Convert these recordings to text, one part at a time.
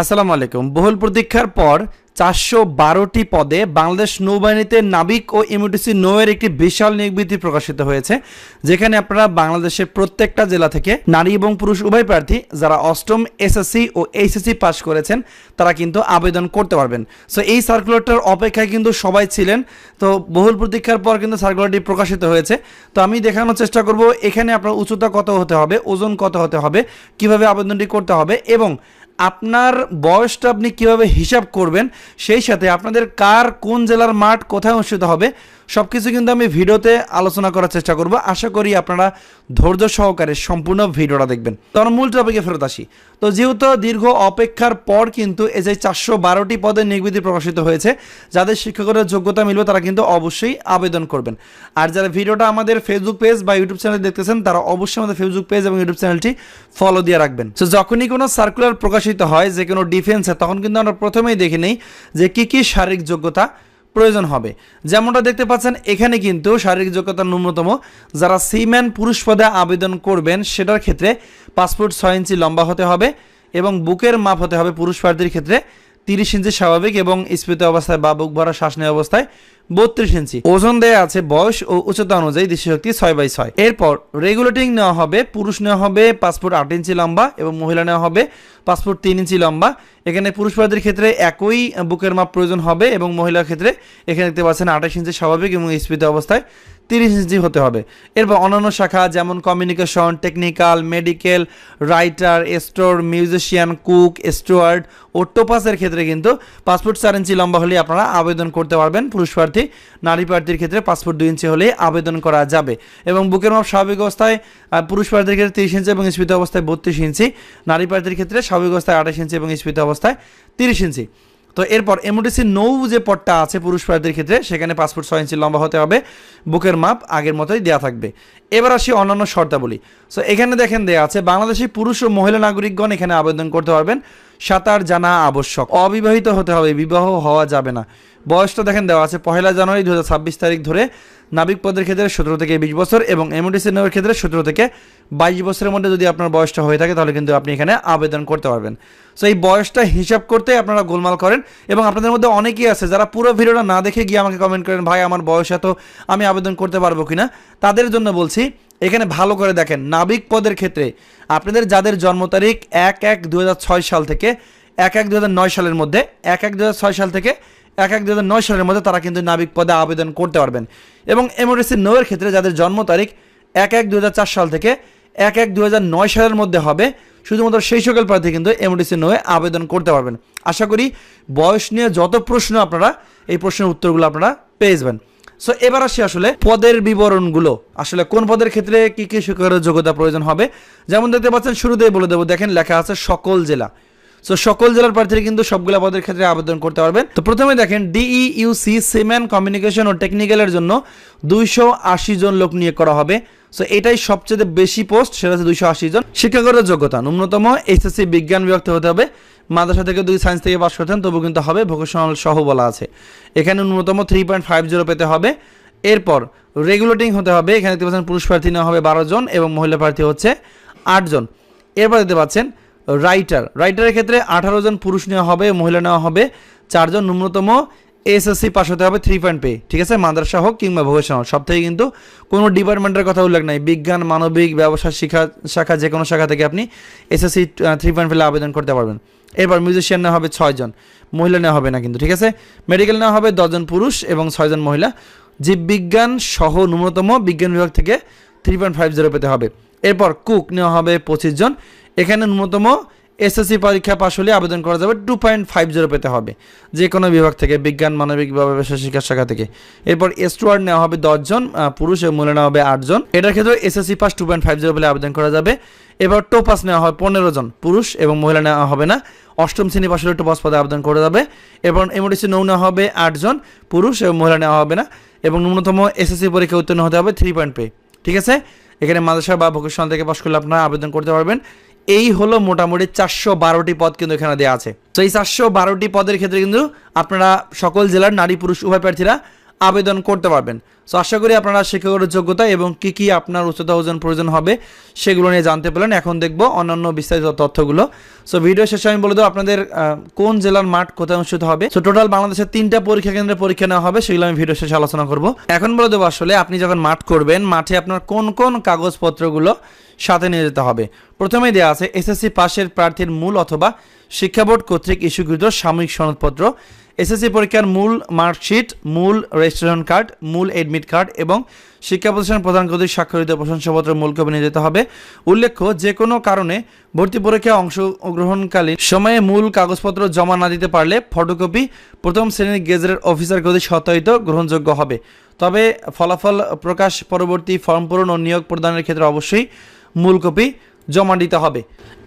আসসালামু আলাইকুম। বহুল প্রতীক্ষার পর চারশো বারোটি পদে বাংলাদেশ নৌবাহিনীতে নাবিক ও ইমিউটিসি নৌয়ের একটি বিশাল বিধি প্রকাশিত হয়েছে, যেখানে আপনারা বাংলাদেশের প্রত্যেকটা জেলা থেকে নারী এবং পুরুষ উভয় প্রার্থী যারা অষ্টম এসএসসি ও এইচএসসি পাস করেছেন, তারা কিন্তু আবেদন করতে পারবেন। সো এই সার্কুলারটার অপেক্ষায় কিন্তু সবাই ছিলেন। তো, বহুল প্রতীক্ষার পর কিন্তু সার্কুলারটি প্রকাশিত হয়েছে। তো, আমি দেখানোর চেষ্টা করব, এখানে আপনার উচ্চতা কত হতে হবে, ওজন কত হতে হবে, কীভাবে আবেদনটি করতে হবে এবং আপনার বয়সটা আপনি কীভাবে হিসাব করবেন, সেই সাথে আপনাদের কার কোন জেলার মাঠ কোথায় অনুষ্ঠিত হবে সব কিছু কিন্তু আমি ভিডিওতে আলোচনা করার চেষ্টা করব। আশা করি আপনারা ধৈর্য সহকারে সম্পূর্ণ ভিডিওটা দেখবেন। তো আমরা মূল টপিকে ফেরত আসি। তো যেহেতু দীর্ঘ অপেক্ষার পর কিন্তু এই যে চারশো বারোটি পদের নিয়োগবিধি প্রকাশিত হয়েছে, যাদের শিক্ষকের যোগ্যতা মিলবে তারা কিন্তু অবশ্যই আবেদন করবেন। আর যারা ভিডিওটা আমাদের ফেসবুক পেজ বা ইউটিউব চ্যানেল দেখতেছেন, তারা অবশ্যই আমাদের ফেসবুক পেজ এবং ইউটিউব চ্যানেলটি ফলো দিয়ে রাখবেন। তো যখনই কোনো সার্কুলার প্রকাশিত হয়, যে কোনো ডিফেন্সে তখন কিন্তু আমরা প্রথমেই দেখে নেই যে কী কী শারীরিক যোগ্যতা প্রয়োজন হবে। যেমনটা দেখতে পাচ্ছেন, এখানে কিন্তু শারীরিক যোগ্যতা ন্যূনতম যারা সিম্যান পুরুষ পদে আবেদন করবেন, সেটার ক্ষেত্রে পাসপোর্ট ছয় ইঞ্চি লম্বা হতে হবে এবং বুকের মাপ হতে হবে পুরুষ প্রার্থীর ক্ষেত্রে। তিরিশ ইঞ্চি স্বাভাবিক এবং স্ফীত অবস্থায় বা বুক ভরা শ্বাস নেওয়া অবস্থায় বত্রিশ ইঞ্চি। ওজন দেয়া আছে বয়স ও উচ্চতা অনুযায়ী দৃষ্টিশক্তি ছয় বাই ছয়। এরপর রেগুলেটিং নেওয়া হবে, পুরুষ নেওয়া হবে পাসপোর্ট আট ইঞ্চি লম্বা এবং মহিলা নেওয়া হবে পাসপোর্ট তিন ইঞ্চি লম্বা। এখানে পুরুষ প্রার্থীর ক্ষেত্রে একই বুকের মাপ প্রয়োজন হবে এবং মহিলার ক্ষেত্রে এখানে দেখতে পাচ্ছেন আঠাশ ইঞ্চি স্বাভাবিক এবং স্ফীত অবস্থায় তিরিশ ইঞ্চি হতে হবে। এরপর অন্যান্য শাখা যেমন communication technical medical writer store musician cook steward ও টোপাসের ক্ষেত্রে কিন্তু পাসপোর্ট চার ইঞ্চি লম্বা হলে আপনারা আবেদন করতে পারবেন। পুরুষ প্রার্থী, নারী প্রার্থীর ক্ষেত্রে পাসপোর্ট দুই ইঞ্চি হলে আবেদন করা যাবে। এবং বুকের মাপ স্বাভাবিক অবস্থায় পুরুষ প্রার্থীর ক্ষেত্রে তিরিশ ইঞ্চি এবং স্ফীত অবস্থায় বত্রিশ ইঞ্চি। নারী প্রার্থীর ক্ষেত্রে স্বাভাবিক অবস্থায় আঠাশ ইঞ্চি এবং স্ফীত অবস্থায় তিরিশ ইঞ্চি। তো এরপর এমওটিসি নৌ যে পটটা আছে পুরুষ প্রার্থীর ক্ষেত্রে, সেখানে পাসপোর্ট ছয় ইঞ্চি লম্বা হতে হবে, বুকের মাপ আগের মতোই দেওয়া থাকবে। এবার আসি অন্যান্য শর্তাবলী। সো এখানে দেখেন দেওয়া আছে, বাংলাদেশি পুরুষ ও মহিলা নাগরিকগণ এখানে আবেদন করতে পারবেন। সাঁতার জানা আবশ্যক। অবিবাহিত হতে হবে, বিবাহ হওয়া যাবে না। বয়সটা দেখেন, দেওয়া আছে পহেলা জানুয়ারি দু হাজার ছাব্বিশ তারিখ ধরে। নাবিক পদের ক্ষেত্রে সতেরো থেকে বিশ বছর এবং এমওটিসি নৌয়ের ক্ষেত্রে সতেরো থেকে বাইশ বছরের মধ্যে যদি আপনার বয়সটা হয়ে থাকে, তাহলে কিন্তু আপনি এখানে আবেদন করতে পারবেন। সো এই বয়সটা হিসাব করতে আপনারা গোলমাল করেন এবং আপনাদের মধ্যে অনেকেই আছে যারা পুরো ভিডিওটা না দেখে গিয়ে আমাকে কমেন্ট করেন, ভাই, আমার বয়স এত, আমি আবেদন করতে পারব কিনা? তাদের জন্য বলছি, এখানে ভালো করে দেখেন, নাবিক পদের ক্ষেত্রে আপনাদের যাদের জন্ম তারিখ এক এক দু সাল থেকে, এক এক দু সালের মধ্যে, এক এক দু সাল থেকে এক এক দু সালের মধ্যে তারা কিন্তু নাবিক পদে আবেদন করতে পারবেন। এবং এমআরএসি নৌয়ের ক্ষেত্রে যাদের জন্ম তারিখ এক এক দু সাল থেকে এক এক দু সালের মধ্যে হবে, শুধুমাত্র সেই সকল প্রার্থী কিন্তু এমডিসি নয়ে আবেদন করতে পারবেন। আশা করি বয়স নিয়ে যত প্রশ্ন আপনারা, এই প্রশ্নের উত্তরগুলো আপনারা পেয়ে যাবেন। সো এবার আসি আসলে পদের বিবরণগুলো। আসলে কোন পদের ক্ষেত্রে কি কি শিক্ষকের যোগ্যতা প্রয়োজন হবে? যেমন দেখতে পাচ্ছেন, শুরুতেই বলে দেবো, দেখেন লেখা আছে সকল জেলা। সো সকল জেলার প্রার্থীরা কিন্তু সবগুলা পদের ক্ষেত্রে আবেদন করতে পারবেন। তো প্রথমে দেখেন ডিই ইউসি সিমেন কমিউনিকেশন ও টেকনিক্যালের জন্য দুইশো আশি জন লোক নিয়োগ করা হবে। সো এটাই সবচেয়ে বেশি পোস্ট, সেটা হচ্ছে দুইশো আশি জন। শিক্ষাগত যোগ্যতা, ন্যূনতম এইচএসসি বিজ্ঞান বিভাগ হতে হবে। মাদ্রাসা থেকে দুই সায়েন্স থেকে পাশ করতেন তবু কিন্তু হবে ভোকেশনাল সহ বলা আছে। এখানে ন্যূনতম থ্রি পয়েন্ট ফাইভ জিরো পেতে হবে। এরপর রেগুলেটিং হতে হবে, এখানে দেখতে পাচ্ছেন পুরুষ প্রার্থী নেওয়া হবে বারো জন এবং মহিলা প্রার্থী হচ্ছে আটজন এরপর দেখতে পাচ্ছেন রাইটার রাইটারের ক্ষেত্রে আঠারো জন পুরুষ নেওয়া হবে, মহিলা নেওয়া হবে চারজন ন্যূনতম এসএসসি পাস হতে হবে থ্রি পয়েন্ট পে ঠিক আছে? মাদ্রাসা হোক কিংবা ভোকেশনাল সব থেকে কিন্তু কোনো ডিপার্টমেন্টের কথা উল্লেখ নাই। বিজ্ঞান, মানবিক, ব্যবসা, শিক্ষা, শাখা, যে কোনো শাখা থেকে আপনি এসএসসি থ্রি পয়েন্ট পেলে আবেদন করতে পারবেন। এরপর মিউজিশিয়ান নেওয়া হবে ছয়জন মহিলা নেওয়া হবে না কিন্তু, ঠিক আছে? মেডিকেল নেওয়া হবে দশজন পুরুষ এবং ছয়জন মহিলা। জীববিজ্ঞান সহ ন্যূনতম বিজ্ঞান বিভাগ থেকে থ্রি পয়েন্ট ফাইভ জিরো পেতে হবে। এরপর কুক নেওয়া হবে পঁচিশ জন। এখানে ন্যূনতম এসএসসি পরীক্ষা পাশ হলে আবেদন করা যাবে টু পয়েন্ট ফাইভ জিরো পেতে হবে। যে কোনো বিভাগ থেকে, বিজ্ঞান, মানবিক বা ব্যবসা শিক্ষা শাখা থেকে। এরপর এস্টুয়ার্ড নেওয়া হবে দশজন পুরুষ এবং মহিলা নেওয়া হবে আটজন এটার ক্ষেত্রে SSC pass two point five zero পেলে আবেদন করা যাবে। এবার টোপাস নেওয়া হবে পনেরো জন, পুরুষ এবং মহিলা নেওয়া হবে না। অষ্টম শ্রেণি পাশ হলে টোপাস পদে আবেদন করা যাবে। এবং এমডিসি নৌ নেওয়া হবে আটজন পুরুষ এবং মহিলা নেওয়া হবে না। এবং ন্যূনতম এসএসসি পরীক্ষা উত্তীর্ণ হতে হবে থ্রি পয়েন্ট পে ঠিক আছে? এখানে মাদ্রাসা বা ভোকেশনাল থেকে পাশ করলে আপনারা আবেদন করতে পারবেন। এই হলো মোটামুটি চারশো বারোটি পদ কিন্তু এখানে দেওয়া আছে। তো এই চারশো বারোটি পদের ক্ষেত্রে কিন্তু আপনারা সকল জেলার নারী, পুরুষ, উভয় প্রার্থীরা আবেদন করতে পারবেন। সো আশা করি আপনারা শিক্ষকের যোগ্যতা এবং কি কি আপনার উচ্চতা ওজন প্রয়োজন হবে সেগুলো নিয়ে জানতে পারলেন এখন দেখব অন্যান্য বিস্তারিত তথ্যগুলো। সো ভিডিও শেষে আমি বলে দেবো আপনাদের কোন জেলার মাঠ কোথায় অনুষ্ঠিত হবে। সো টোটাল বাংলাদেশের তিনটা পরীক্ষা কেন্দ্রে পরীক্ষা নেওয়া হবে, সেগুলো আমি ভিডিও শেষে আলোচনা করব। এখন বলে দেবো আসলে আপনি যখন মাঠ করবেন, মাঠে আপনার কোন কোন কাগজপত্রগুলো সাথে নিয়ে যেতে হবে। প্রথমেই দেওয়া আছে এসএসসি পাশের প্রার্থীর মূল অথবা শিক্ষা বোর্ড কর্তৃক ইস্যুকৃত সাময়িক সনদপত্র। এসএসসি পরীক্ষার মূল মার্কশিট, মূল রেজিস্ট্রেশন কার্ড, মূল এডমিট কার্ড এবং শিক্ষা প্রতিষ্ঠান প্রধান কর্তৃক স্বাক্ষরিত প্রশংসাপত্র মূল কপি নিয়ে যেতে হবে। উল্লেখ্য, যে কোনো কারণে ভর্তি পরীক্ষায় অংশগ্রহণকালীন সময়ে মূল কাগজপত্র জমা না দিতে পারলে ফটোকপি প্রথম শ্রেণির গেজেটের অফিসার কর্তৃক সত্যায়িত গ্রহণযোগ্য হবে। তবে ফলাফল প্রকাশ পরবর্তী ফর্ম পূরণ ও নিয়োগ প্রদানের ক্ষেত্রে অবশ্যই মূল কপি জমা দিতে হবে।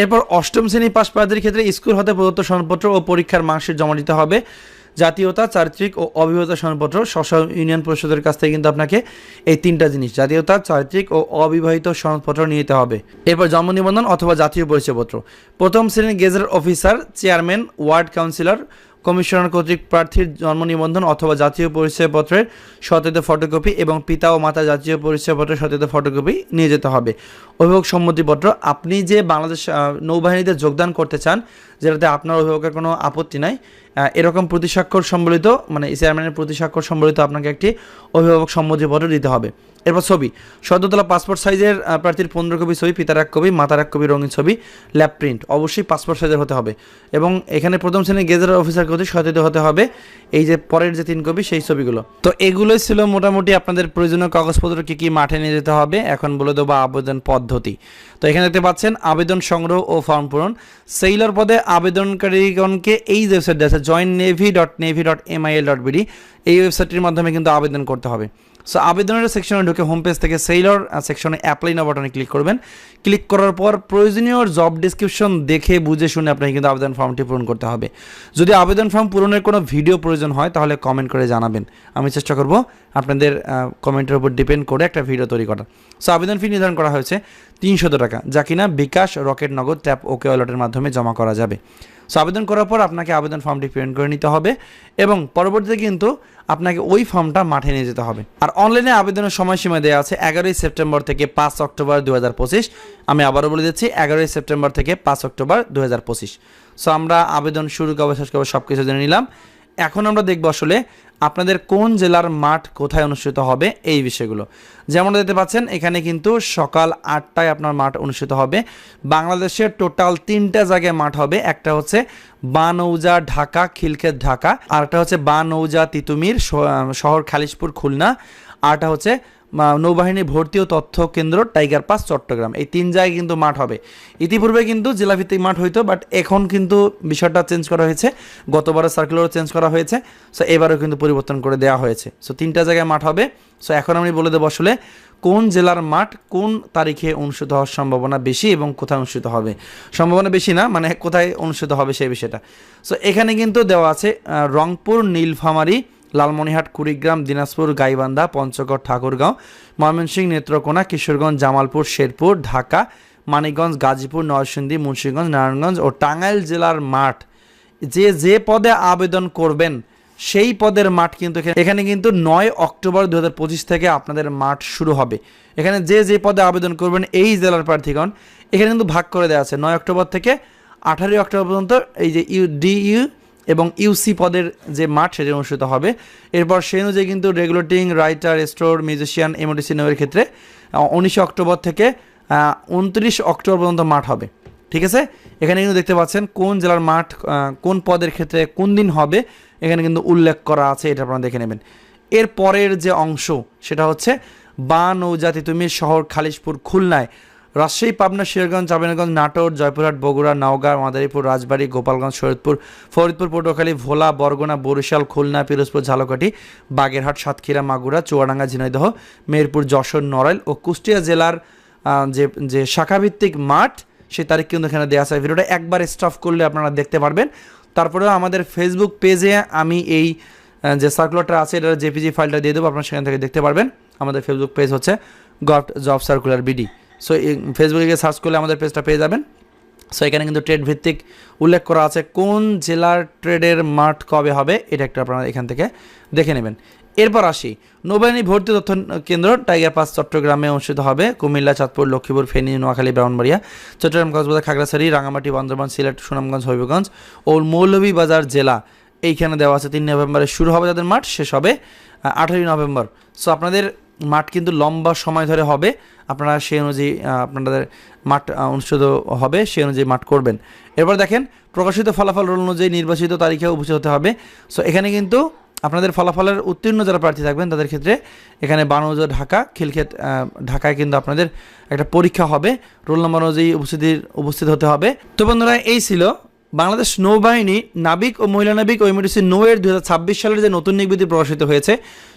এরপর অষ্টম শ্রেণি পাশ প্রার্থীর ক্ষেত্রে স্কুল হতে প্রদত্ত সনদপত্র ও পরীক্ষার মার্কশিট জমা দিতে হবে। জাতীয়তা, চারিত্রিক ও অবিবাহিত সনদপত্র স্ব ইউনিয়ন পরিষদের কাছ থেকে কিন্তু আপনাকে এই তিনটা জিনিস, জাতীয়তা, চারিত্রিক ও অবিবাহিত সনদপত্র নিয়ে হবে। এরপর জন্ম নিবন্ধন অথবা জাতীয় পরিচয়পত্র। প্রথম শ্রেণির gazette officer, chairman, ward councillor commissioner কর্তৃক প্রার্থীর জন্ম নিবন্ধন অথবা জাতীয় পরিচয়পত্রের সতীত ফটোকপি এবং পিতা ও মাতা জাতীয় পরিচয়পত্রের সতীত ফটোকপি নিয়ে যেতে হবে। অভিভাবক সম্মতিপত্র, আপনি যে বাংলাদেশ নৌবাহিনীতে যোগদান করতে চান যেটাতে আপনার অভিভাবকের কোনো আপত্তি নাই। এরকম প্রতিস্বাক্ষর সম্বলিত মানে চেয়ারম্যানের প্রতিস্বাক্ষর সম্বলিত আপনাকে একটি অভিভাবক সম্মতিপত্র দিতে হবে। এরপর ছবি, সদ্যতলা পাসপোর্ট সাইজের প্রার্থীর পনেরো কপি ছবি, পিতার এক কপি, মাতার এক কপি রঙিন ছবি ল্যাব প্রিন্ট অবশ্যই পাসপোর্ট সাইজের হতে হবে। এবং এখানে প্রথম শ্রেণির গেজেট অফিসার কর্তৃক সচেতন হতে হবে এই যে পরের যে তিন কপি, সেই ছবিগুলো। তো এগুলোই ছিল মোটামুটি আপনাদের প্রয়োজনীয় কাগজপত্র কি কি মাঠে নিয়ে যেতে হবে। এখন বলে দেবো আবেদন পদ্ধতি। তো এখানে দেখতে পাচ্ছেন, আবেদন সংগ্রহ ও ফর্ম পূরণ। সেইলর পদে আবেদনকারীগণকে এই ওয়েবসাইট আছে join navy dot navy dot MIL dot BD এই ওয়েবসাইটটির মাধ্যমে কিন্তু আবেদন করতে হবে। সো আবেদনের সেকশনে ঢুকে হোম পেজ থেকে সেইলর সেকশনে অ্যাপ্লাই না বাটনে ক্লিক করবেন। ক্লিক করার পর প্রয়োজনীয় জব ডিসক্রিপশন দেখে, বুঝে, শুনে আপনাকে কিন্তু আবেদন ফর্মটি পূরণ করতে হবে। যদি আবেদন ফর্ম পূরণের কোনো ভিডিও প্রয়োজন হয়, তাহলে কমেন্ট করে জানাবেন। আমি চেষ্টা করব আপনাদের কমেন্টের উপর ডিপেন্ড করে একটা ভিডিও তৈরি করার। সো আবেদন ফি নির্ধারণ করা হয়েছে তিনশত টাকা। যা কিনা বিকাশ, রকেট, নগদ ট্যাপ ওকে ওয়ালেটের মাধ্যমে জমা করা যাবে। সো আবেদন করার পর আপনাকে আবেদন ফর্মটি প্রিন্ট করে নিতে হবে এবং পরবর্তীতে কিন্তু আপনাকে ওই ফর্মটা মাঠে নিয়ে যেতে হবে। আর অনলাইনে আবেদনের সময়সীমা দেওয়া আছে এগারোই সেপ্টেম্বর থেকে পাঁচ অক্টোবর দু হাজার পঁচিশ। আমি আবারও বলে দিচ্ছি, এগারোই সেপ্টেম্বর থেকে পাঁচ অক্টোবর দু হাজার পঁচিশ। সো আমরা আবেদন শুরু কবে শেষ করব সব কিছু জেনে নিলাম। এখন আমরা দেখব আসলে আপনাদের কোন জেলার মাঠ কোথায় অনুষ্ঠিত হবে এই বিষয়গুলো। যেমন দেখতে পাচ্ছেন, এখানে কিন্তু সকাল আটটায় আপনার মাঠ অনুষ্ঠিত হবে। বাংলাদেশের টোটাল তিনটা জায়গায় মাঠ হবে। একটা হচ্ছে বানৌজা, ঢাকা, খিলক্ষেত, ঢাকা। আর একটা হচ্ছে বানৌজা, তিতুমির শহর খালিশপুর, খুলনা। আরটা হচ্ছে নৌবাহিনী ভর্তি ও তথ্য কেন্দ্র টাইগার পাস, চট্টগ্রাম। এই তিন জায়গায় কিন্তু মাঠ হবে। ইতিপূর্বে কিন্তু জেলাভিত্তিক মাঠ হইতো, বাট এখন কিন্তু বিষয়টা চেঞ্জ করা হয়েছে। গতবারও সার্কুলারও চেঞ্জ করা হয়েছে। সো এবারও কিন্তু পরিবর্তন করে দেওয়া হয়েছে। সো তিনটা জায়গায় মাঠ হবে। সো এখন আমি বলে দেবো আসলে কোন জেলার মাঠ কোন তারিখে অনুষ্ঠিত হওয়ার সম্ভাবনা বেশি এবং কোথায় অনুষ্ঠিত হবে। সম্ভাবনা বেশি না মানে কোথায় অনুষ্ঠিত হবে সেই বিষয়টা। সো এখানে কিন্তু দেওয়া আছে রংপুর, নীলফামারী লালমনিহাট কুড়িগ্রাম, দিনাজপুর, গাইবান্ধা, পঞ্চগড়, ঠাকুরগাঁও, ময়মনসিংহ, নেত্রকোনা, কিশোরগঞ্জ, জামালপুর, শেরপুর, ঢাকা, মানিকগঞ্জ, গাজীপুর, নরসিংদী, মুন্সিগঞ্জ, নারায়ণগঞ্জ ও টাঙ্গাইল জেলার মাঠ। যে যে পদে আবেদন করবেন, সেই পদের মাঠ কিন্তু এখানে কিন্তু নয় অক্টোবর দু হাজার পঁচিশ থেকে আপনাদের মাঠ শুরু হবে। এখানে যে যে পদে আবেদন করবেন, এই জেলার প্রার্থীগণ, এখানে কিন্তু ভাগ করে দেওয়া আছে। নয় অক্টোবর থেকে আঠারোই অক্টোবর পর্যন্ত এই যে ইউ, ডিইউ এবং ইউসি পদের যে মাঠ সেটি অনুষ্ঠিত হবে। এরপর সেই অনুযায়ী কিন্তু regulating writer store musician MODC নেওয়ার ক্ষেত্রে উনিশে অক্টোবর থেকে উনত্রিশ অক্টোবর পর্যন্ত মাঠ হবে। ঠিক আছে? এখানে কিন্তু দেখতে পাচ্ছেন কোন জেলার মাঠ কোন পদের ক্ষেত্রে কোন দিন হবে, এখানে কিন্তু উল্লেখ করা আছে, এটা আপনারা দেখে নেবেন। এর পরের যে অংশ, সেটা হচ্ছে বা নৌজাতি তুমি শহর খালিশপুর খুলনায়। রাজশাহী, পাবনা শিরগঞ্জ চাঁপাইনগঞ্জ নাটোর, জয়পুরহাট, বগুড়া, নওগাঁ, মাদারীপুর, রাজবাড়ী, গোপালগঞ্জ, শরীদপুর, ফরিদপুর, পটুয়াখালী, ভোলা, বরগুনা, বরিশাল, খুলনা, পিরোজপুর, ঝালকাঠি, বাগেরহাট, সাতক্ষীরা, মাগুরা, চুয়াডাঙ্গা, ঝিনাইদহ, মেহেরপুর, যশোর, নড়াইল ও কুষ্টিয়া জেলার যে যে শাখাভিত্তিক মাঠ, সেই তারিখ কিন্তু এখানে দেওয়া আছে। ভিডিওটা একবার স্টপ করলে আপনারা দেখতে পারবেন। তারপরেও আমাদের ফেসবুক পেজে আমি এই যে সার্কুলারটা আছে, এটার জেপিজি ফাইলটা দিয়ে দেবো, আপনারা সেখান থেকে দেখতে পারবেন। আমাদের ফেসবুক পেজ হচ্ছে gov job circular BD so ফেসবুকে গিয়ে সার্চ করলে আমাদের পেজটা পেয়ে যাবেন। সো এখানে কিন্তু ট্রেড ভিত্তিক উল্লেখ করা আছে কোন জেলার ট্রেডের মাঠ কবে হবে, এটা একটা আপনারা এখান থেকে দেখে নেবেন। এরপর আসি, নৌবাহিনী ভর্তি তথ্য কেন্দ্র টাইগার পাস চট্টগ্রামে অনুষ্ঠিত হবে, কুমিল্লা, চাঁদপুর, লক্ষ্মীপুর, ফেনী, নোয়াখালী, ব্রাহ্মণবাড়িয়া, চট্টগ্রাম, কক্সবাজার, খাগড়াছড়ি রাঙামাটি বান্দরবান, সিলেট, সুনামগঞ্জ, হবিগঞ্জ ও মৌলভীবাজার জেলা। এইখানে দেওয়া আছে তিন নভেম্বরে শুরু হবে যাদের মাঠ, শেষ হবে আঠারোই নভেম্বর। সো আপনাদের মাঠ কিন্তু লম্বা সময় ধরে হবে। আপনারা সেই অনুযায়ী আপনাদের মাঠ অনুষ্ঠিত হবে, সেই অনুযায়ী মাঠ করবেন। এরপর দেখেন, প্রকাশিত ফলাফল রোল অনুযায়ী নির্বাচিত তারিখে উপস্থিত হতে হবে। সো এখানে কিন্তু আপনাদের ফলাফলের উত্তীর্ণ যারা প্রার্থী থাকবেন, তাদের ক্ষেত্রে এখানে বানৌজ ঢাকা, খিলক্ষেত ঢাকায় কিন্তু আপনাদের একটা পরীক্ষা হবে। রোল নম্বর অনুযায়ী উপস্থিতির, উপস্থিত হতে হবে। তো বন্ধুরা, এই ছিল বাংলাদেশ নৌবাহিনী নাবিক ও মহিলা নাবিক ও ইমার্জেন্সি নৌ এর দু হাজার ছাব্বিশ সালের যে নতুন নিবৃত্তি প্রকাশিত হয়েছে,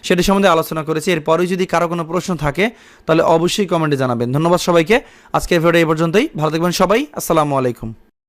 সেটি সম্বন্ধে আলোচনা করেছি। এরপরে যদি কারও কোনো প্রশ্ন থাকে, তাহলে অবশ্যই কমেন্টে জানাবেন। ধন্যবাদ সবাইকে। আজকের ভিডিও এই পর্যন্তই। ভালো থাকবেন সবাই। আসসালামু আলাইকুম।